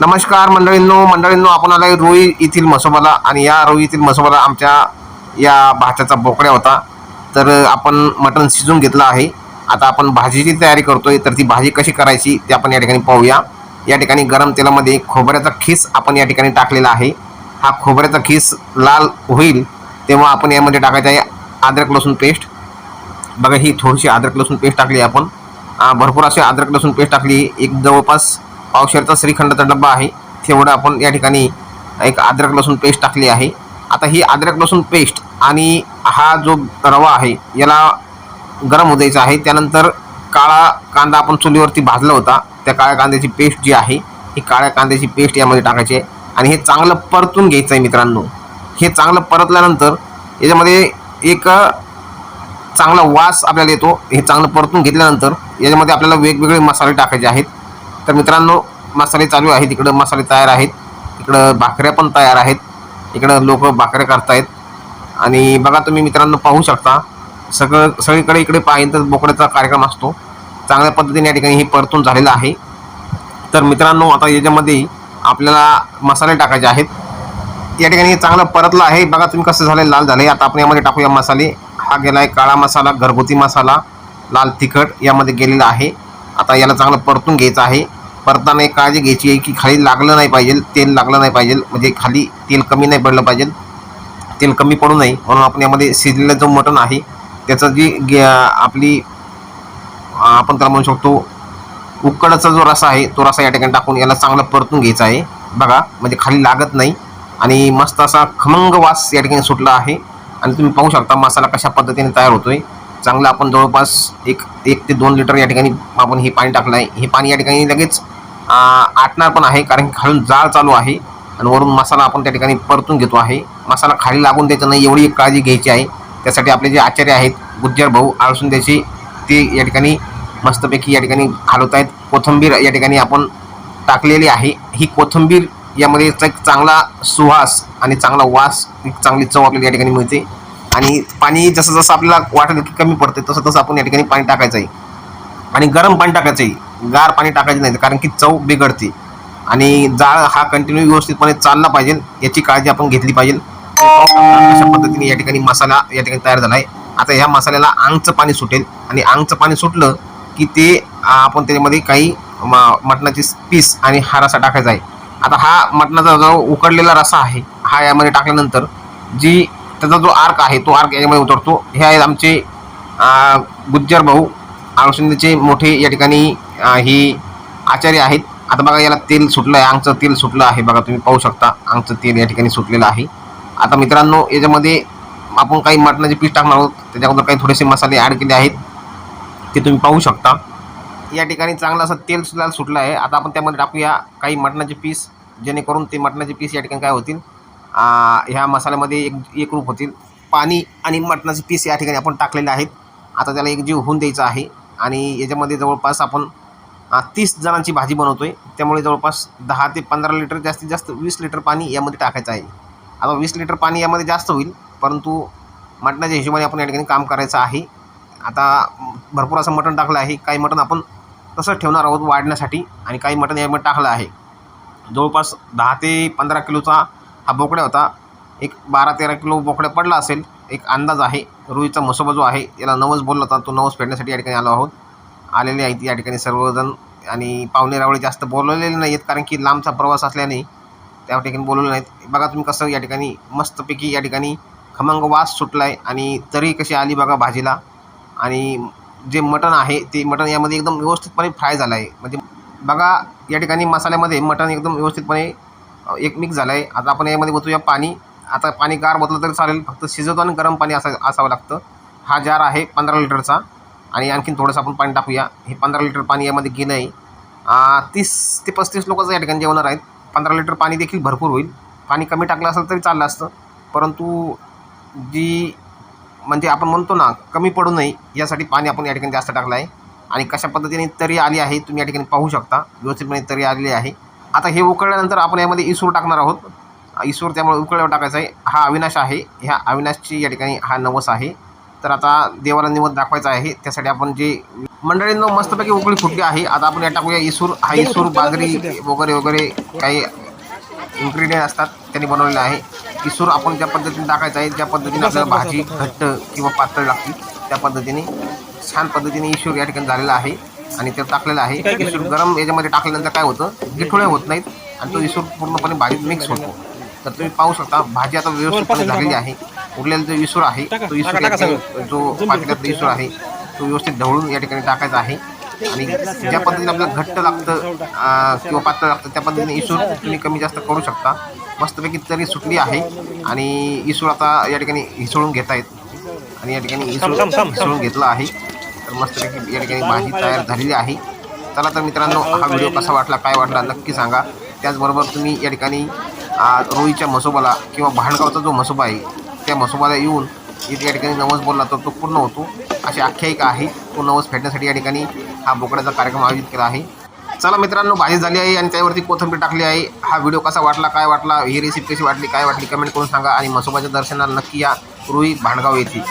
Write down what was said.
नमस्कार मंडळींनो मंडळींनो आपण आलाय रोई येथील मसोबाला आणि या रोई येथील मसोबाला आमच्या या भाच्याचा बोकड्या होता. तर आपण मटण शिजून घेतलं आहे. आता आपण भाजीची तयारी करतोय. तर ती भाजी कशी करायची ते आपण या ठिकाणी पाहूया. या ठिकाणी गरम तेलामध्ये खोबऱ्याचा खीस आपण या ठिकाणी टाकलेला आहे. हा खोबऱ्याचा खीस लाल होईल तेव्हा आपण यामध्ये टाकायचं आहे अद्रक लसूण पेस्ट. बघा ही थोडीशी अद्रक लसूण पेस्ट टाकली आपण. भरपूर अशी अद्रक लसूण पेस्ट टाकली एक जवळपास पावशेरचा श्रीखंडाचा डब्बा आहे. तेवढं आपण या ठिकाणी एक अद्रक लसूण पेस्ट टाकली आहे. आता ही अद्रक लसूण पेस्ट आणि हा जो रवा आहे याला गरम होऊ द्यायचा आहे. त्यानंतर काळा कांदा आपण चुलीवरती भाजला होता. त्या काळ्या कांद्याची पेस्ट जी आहे ही काळ्या कांद्याची पेस्ट यामध्ये टाकायची आहे. आणि हे चांगलं परतून घ्यायचं आहे मित्रांनो. हे चांगलं परतल्यानंतर याच्यामध्ये एक चांगला वास आपल्याला येतो. हे चांगलं परतून घेतल्यानंतर याच्यामध्ये आपल्याला वेगवेगळे मसाले टाकायचे आहेत. तर मित्रांनो मसाले चालू आहेत. इकडं मसाले तयार आहेत. इकडं भाकऱ्या पण तयार आहेत. इकडं लोक भाकऱ्या करतायत. आणि बघा तुम्ही मित्रांनो पाहू शकता सगळं सगळीकडे इकडे पाहिजे तर बोकड्याचा कार्यक्रम असतो. चांगल्या पद्धतीने या ठिकाणी हे परतून झालेलं आहे. तर मित्रांनो आता याच्यामध्ये आपल्याला मसाले टाकायचे आहेत. या ठिकाणी चांगलं परतलं आहे. बघा तुम्ही कसं झालं लाल झाले आता आपण यामध्ये टाकूया मसाले. हा गेला आहे काळा मसाला घरगुती मसाला लाल तिखट यामध्ये गेलेला आहे. आता याला चांगलं परतून घ्यायचं आहे. परताना एक काळजी घ्यायची आहे की खाली लागलं नाही पाहिजे तेल लागलं नाही पाहिजे म्हणजे खाली तेल कमी नाही पडलं पाहिजे. तेल कमी पडू नये म्हणून आपण यामध्ये शिजलेलं जो मटण आहे त्याचं जी गे आपली आपण त्याला म्हणू शकतो उकडचा जो रसा आहे तो रसा या ठिकाणी टाकून याला चांगलं परतून घ्यायचा आहे. बघा म्हणजे खाली लागत नाही आणि मस्त असा खमंग वास या ठिकाणी सुटला आहे. आणि तुम्ही पाहू शकता मसाला कशा पद्धतीने तयार होतो आहे चांगलं आपण जवळपास एक एक ते दोन लिटर या ठिकाणी आपण हे पाणी टाकलं आहे हे पाणी या ठिकाणी लगेच आटणार पण आहे कारण की खालून जाळ चालू आहे आणि वरून मसाला आपण त्या ठिकाणी परतून घेतो आहे. मसाला खाली लागून द्यायचा नाही एवढी एक काळजी घ्यायची आहे. त्यासाठी आपले जे आचार्य आहेत गुज्जर भाऊ आळसून द्यायचे ते या ठिकाणी मस्तपैकी या ठिकाणी घालवत आहेत. कोथंबीर या ठिकाणी आपण टाकलेली आहे. ही कोथंबीर यामध्ये एक चांगला सुवास आणि चांगला वास एक चांगली चव आपल्याला या ठिकाणी मिळते. आणि पाणी जसं जसं आपल्याला वाटेल की कमी पडते तसं तसं आपण या ठिकाणी पाणी टाकायचं आहे. आणि गरम पाणी टाकायचं आहे. गार पाणी टाकायचं नाही कारण की चव बिघडते. आणि जाळ हा कंटिन्यू व्यवस्थितपणे चालला पाहिजे याची काळजी आपण घेतली पाहिजे. अशा पद्धतीने या ठिकाणी मसाला या ठिकाणी तयार झाला आहे आता ह्या मसाल्याला आंगचं पाणी सुटेल. आणि आंगचं पाणी सुटलं की ते आपण त्याच्यामध्ये काही मटणाची पीस आणि हा रसा टाकायचा आहे. आता हा मटणाचा जो उकडलेला रसा आहे हा यामध्ये टाकल्यानंतर जी त्याचा जो आर्क आहे तो आर्क याच्यामध्ये उतरतो. हे आहेत आमचे गुज्जर भाऊ. आळशिंदेचे मोठे या ठिकाणी ही आचार्य आहेत. आता बघा याला तेल सुटलं आहे आंगचं तेल सुटलं आहे बघा तुम्ही पाहू शकता. आंगचं तेल या ठिकाणी सुटलेलं आहे. आता मित्रांनो याच्यामध्ये आपण काही मटणाचे पीस टाकणार आहोत. त्याच्याबद्दल काही थोडेसे मसाले ॲड केले आहेत. ते तुम्ही पाहू शकता. या ठिकाणी चांगलं असं तेल सुद्धा सुटलं आहे. आता आपण त्यामध्ये टाकूया काही मटणाचे पीस. जेणेकरून ते मटणाचे पीस या ठिकाणी काय होतील? ह्या मसाल्यामध्ये एक एक रूप होतील. पाणी आणि मटणाचे पीस या ठिकाणी आपण टाकलेले आहेत. आता त्याला एक जीव होऊन द्यायचा आहे. आणि याच्यामध्ये जवळपास आपण तीस जणांची भाजी बनवतो आहे त्यामुळे जवळपास दहा ते पंधरा लिटर जास्तीत जास्त वीस लिटर पाणी यामध्ये टाकायचं आहे. आता वीस लिटर पाणी यामध्ये जास्त होईल परंतु मटणाच्या हिशोबाने आपण या ठिकाणी काम करायचं आहे. आता भरपूर असं मटण टाकलं आहे. काही मटण आपण तसंच ठेवणार आहोत वाढण्यासाठी आणि काही मटण यामध्ये टाकलं आहे. जवळपास दहा ते पंधरा किलोचा हा बोकड्या होता. एक बारा तेरा किलो बोकड्या पडला असेल एक अंदाज आहे. रुईचा मसोबा जो आहे. याला नवस बोलला होता तो नवस फेडण्यासाठी या ठिकाणी आलो आहोत. आलेले आहेत या ठिकाणी सर्वजण. आणि पाहुणे रावळे जास्त बोलवलेले नाही आहेत कारण की लांबचा प्रवास असल्याने त्या ठिकाणी बोलवले नाहीत. बघा तुम्ही कसं या ठिकाणी मस्तपैकी या ठिकाणी खमंग वास सुटला आहे आणि तरी कशी आली बघा भाजीला. आणि जे मटण आहे ते मटण यामध्ये एकदम व्यवस्थितपणे फ्राय झालं आहे म्हणजे बघा या ठिकाणी मसाल्यामध्ये मटण एकदम व्यवस्थितपणे एक मिक्स झालं आहे आता आपण यामध्ये ओतूया पाणी. आता पाणी गार बदलं तरी चालेल. फक्त शिजवतो आणि गरम पाणी असा असावं लागतं. हा जार आहे पंधरा लिटरचा. आणि आणखीन थोडंसं आपण पाणी टाकूया. हे पंधरा लिटर पाणी यामध्ये गेलं आहे तीस ते पस्तीस लोकांचं या ठिकाणी जेवणार आहेत. पंधरा लिटर पाणी देखील भरपूर होईल. पाणी कमी टाकलं असेल तरी चाललं असतं. परंतु जी म्हणजे आपण म्हणतो ना कमी पडू नये यासाठी पाणी आपण या ठिकाणी जास्त टाकलं आहे आणि कशा पद्धतीने तरी आली आहे तुम्ही या ठिकाणी पाहू शकता. व्यवस्थितपणे तरी आलेली आहे. आता हे उकळल्यानंतर आपण यामध्ये इसूर टाकणार आहोत. इसूर त्यामुळे उकळ्यावर टाकायचा आहे. हा अविनाश आहे. ह्या अविनाशची या ठिकाणी हा नवस आहे. तर आता देवाला निवत दाखवायचा आहे. त्यासाठी आपण जे मंडळींना मस्तपैकी उकळी फुटली आहे. आता आपण या टाकूया इसूर हा इसूर बाजरी वगैरे वगैरे काही इन्ग्रेडियंट असतात त्यांनी बनवलेलं आहे. इसूर आपण ज्या पद्धतीने टाकायचं आहे ज्या पद्धतीने आपल्याला भाजी घट्ट किंवा पातळ लागते त्या पद्धतीने छान पद्धतीने इसूर या ठिकाणी झालेला आहे. आणि ते टाकलेलं आहे. इसूर गरम याच्यामध्ये टाकल्यानंतर काय होतं? गिठोळ्या होत नाहीत. आणि तो इसूर पूर्णपणे भाजीत मिक्स होतो. तर तुम्ही पाहू शकता भाजी आता व्यवस्थितपणे झालेली आहे. उरलेला जो इसूर आहे तो इसूर जो पातेल्यातला इसूर आहे तो व्यवस्थित ढवळून या ठिकाणी टाकायचा आहे. आणि ज्या पद्धतीने आपल्याला घट्ट लागतं किंवा पातळ लागतं त्या पद्धतीने इसूर तुम्ही कमी जास्त करू शकता. मस्तपैकी तरी सुटली आहे आणि इसूर आता या ठिकाणी हिसळून घेत आहेत. आणि या ठिकाणी इसूर हिसळून घेतला आहे. तर मस्तपैकी या ठिकाणी भाजी तयार झालेली आहे. चला तर मित्रांनो हा व्हिडिओ कसा वाटला काय वाटला नक्की सांगा. त्याचबरोबर तुम्ही या ठिकाणी आज रोईच्या मसोबाला किंवा भांडगावचा जो मसोबा आहे त्या मसोबाला येऊन इथे या ठिकाणी नवस बोलला तर तो पूर्ण होतो. अशी आख्यायिका आहे. तो नवस फेडण्यासाठी या ठिकाणी हा बोकड्याचा कार्यक्रम आयोजित केला आहे. चला मित्रांनो भाजी झाली आहे आणि त्यावरती कोथिंबीर टाकली आहे. हा व्हिडिओ कसा वाटला काय वाटला ही रेसिपी कशी वाटली काय वाटली कमेंट करून सांगा आणि मसोबाच्या दर्शनाला नक्की या रुई भांडगाव येथे